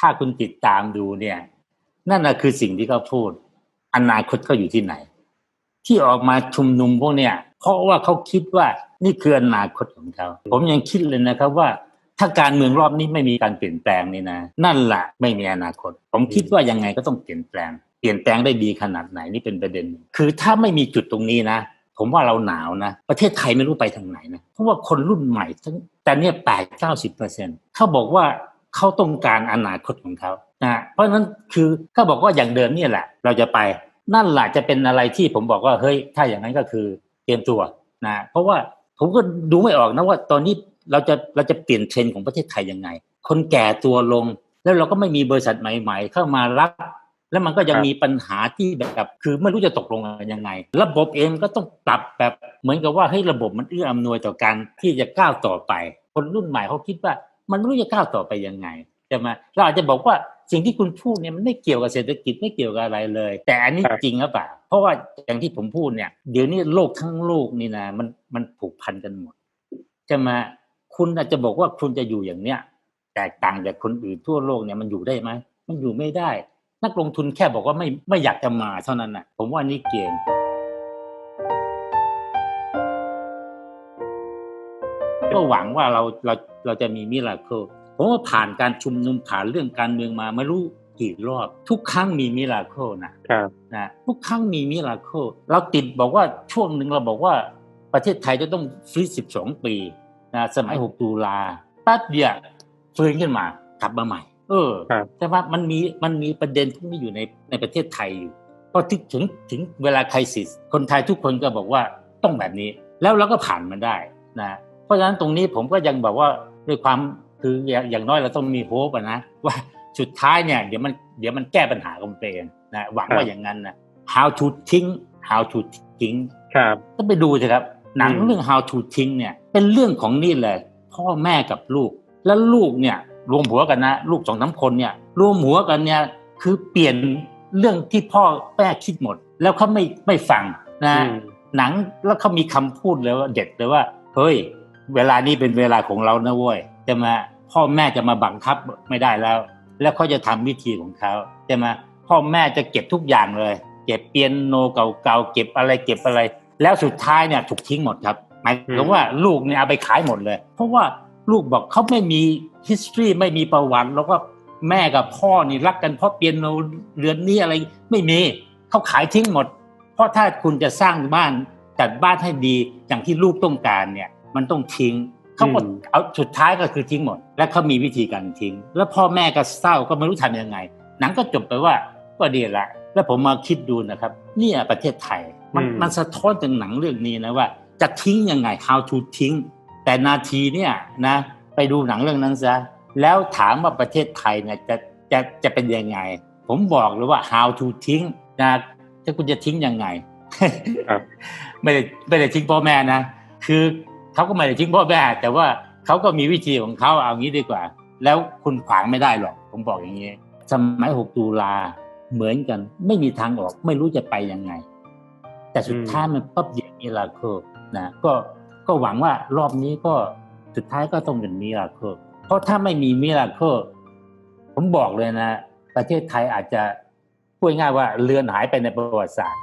ถ้าคุณติดตามดูเนี่ย นั่นแหะคือสิ่งที่เขาพูด อนาคตเขาอยู่ที่ไหน ที่ออกมาชุมนุมพวกเนี่ยเพราะว่าเขาคิดว่านี่คืออนาคตของเขาผมยังคิดเลยนะครับว่าถ้าการเมืองรอบนี้ไม่มีการเปลี่ยนแปลงนี่นะ นั่นแหละไม่มีอนาคต ผมคิดว่ายังไงก็ต้องเปลี่ยนแปลง เปลี่ยนแปลงได้ดีขนาดไหนนี่เป็นประเด็น คือถ้าไม่มีจุดตรงนี้นะ ผมว่าเราหนาวนะ ประเทศไทยไม่รู้ไปทางไหนนะ เพราะว่าคนรุ่นใหม่ทั้งแต่เนี่ยแปดเก้าสิบเปอร์เซ็นต์เขาบอกว่า เขาต้องการอนาคตของเขานะเพราะฉะนั้นคือเขาบอกว่าอย่างเดิมเนี่ยแหละ เราจะไปนั่นแหละจะเป็นอะไรที่ผมบอกว่าเฮ้ยถ้าอย่างนั้นก็คือเตรียมตัวนะเพราะว่าผมก็ดูไม่ออกนะว่าตอนนี้เราจะเราจะเปลี่ยนเทรนด์ของประเทศไทยยังไง คนแก่ตัวลง แล้วเราก็ไม่มีบริษัทใหม่ ๆ เข้ามารับ แล้วมันก็ยังมีปัญหาที่แบบคือไม่รู้จะตกลงกันยังไง ระบบเองก็ต้องปรับแบบเหมือนกับว่าให้ระบบมันเอื้ออำนวยต่อการที่จะก้าวต่อไป คนรุ่นใหม่เขาคิดว่า มันไม่รู้จะก้าวต่อไปยังไงใช่ไหมเราอาจจะบอกว่าสิ่งที่คุณพูดเนี่ยมันไม่เกี่ยวกับเศรษฐกิจไม่เกี่ยวกับอะไรเลย แต่อันนี้จริงหรือเปล่าเพราะว่าอย่างที่ผมพูดเนี่ยเดี๋ยวนี้โลกทั้งโลกนี่นะมันมันผูกพันกันหมดใช่ไหมคุณอาจจะบอกว่าคุณจะอยู่อย่างเนี้ยแตกต่างจากคนอื่นทั่วโลกเนี่ยมันอยู่ได้ไหมมันอยู่ไม่ได้ นักลงทุนแค่บอกว่าไม่ไม่อยากจะมาเท่านั้นนะผมว่านี่เกม ก็หวังว่าเราเราเราจะมีมิราเคิลผมว่าผ่านการชุมนุมผ่านเรื่องการเมืองมาไม่รู้กี่รอบ ทุกครั้งมีมิราเคิลนะครับนะทุกครั้งมีมิราเคิลเราติดบอกว่าช่วงหนึ่งเราบอกว่าประเทศไทยจะต้องฟรีสิบสองปีนะสมัยหกตุลาแป๊บเดียวฟื้นขึ้นมากลับมาใหม่ เออครับแต่ว่ามันมีมันมีประเด็นพวกนี้อยู่ในในประเทศไทยอยู่ก็ถึงถึงถึงเวลาไครซิสคนไทยทุกคนก็บอกว่าต้องแบบนี้ แล้วเราก็ผ่านมันได้นะเพ ราะฉะนั้นตรงนี้ผมก็ยังแบบว่าด้วยความคืออย่างอย่างน้อยเราต้องมีโฮปนะว่าสุดท้ายเนี่ยเดี๋ยวมันเดี๋ยวมันแก้ปัญหาของตัวเองนะหวังว่าอย่างนั้นนะ how to ทิ้ง how to ทิ้งครับต้องไปดูสิครับหนังอืมเรื่อง how to ทิ้งเนี่ยเป็นเรื่องของนี่เลยพ่อแม่กับลูก แล้วลูกเนี่ยรวมหัวกันนะ ลูกสองสามคนเนี่ยรวมหัวกันเนี่ยคือเปลี่ยนเรื่องที่พ่อแม่คิดหมด แล้วเขาไม่ไม่ฟังนะอืมหนังแล้วเขามีคำพูดเลยว่าเด็ดเลยว่าเฮ้ย เวลานี้เป็นเวลาของเรานะเว้ยจะมาพ่อแม่จะมาบังคับไม่ได้แล้ว แล้วเขาจะทำวิธีของเขาใช่ไหมพ่อแม่จะเก็บทุกอย่างเลย เก็บเปียโนเก่าๆเก็บอะไรเก็บอะไร แล้วสุดท้ายเนี่ยถูกทิ้งหมดครับหมายถึงว่าลูกเนี่ยเอาไปขายหมดเลย เพราะว่าลูกบอกเขาไม่มี history ไม่มีประวัติแล้วก็แม่กับพ่อนี่รักกันเพราะเปียโนเรือนนี้อะไรไม่มีเขาขายทิ้งหมด เพราะถ้าคุณจะสร้างบ้านจัดบ้านให้ดีอย่างที่ลูกต้องการเนี่ย มันต้องทิ้งเขาก็อืมเอาสุดท้ายก็คือทิ้งหมด และเขามีวิธีการทิ้ง แล้วพ่อแม่ก็เศร้าก็ไม่รู้ทำยังไง หนังก็จบไปว่าก็ดีละแล้วผมมาคิดดูนะครับเนี่ยประเทศไทยมันอืมมันสะท้อนถึงหนังเรื่องนี้นะว่า จะทิ้งยังไง how to ทิ้ง แต่นาทีเนี่ยนะไปดูหนังเรื่องนั้นซะแล้วถามว่าประเทศไทยเนี่ยจะจะจะเป็นยังไง ผมบอกเลยว่า how to ทิ้งนะจะคุณจะทิ้งยังไงครับไม่ได้ไม่ได้ทิ้งพ่อแม่นะ คือ เขาก็ไม่ได้ทิ้งพ่อแม่แต่ว่าเขาก็มีวิธีของเขาเอางี้ดีกว่า แล้วคุณขวางไม่ได้หรอกผมบอกอย่างนี้สมัย 6 ตุลาเหมือนกัน ไม่มีทางออก ไม่รู้จะไปยังไง แต่สุดท้ายมันปั๊บเดียวมิราเคิลนะก็ก็หวังว่ารอบนี้ก็สุดท้ายก็ต้องเป็นมิราเคิลเพราะถ้าไม่มีมิราเคิลผมบอกเลยนะ ประเทศไทยอาจจะพูดง่ายว่าเลือนหายไปในประวัติศาสตร์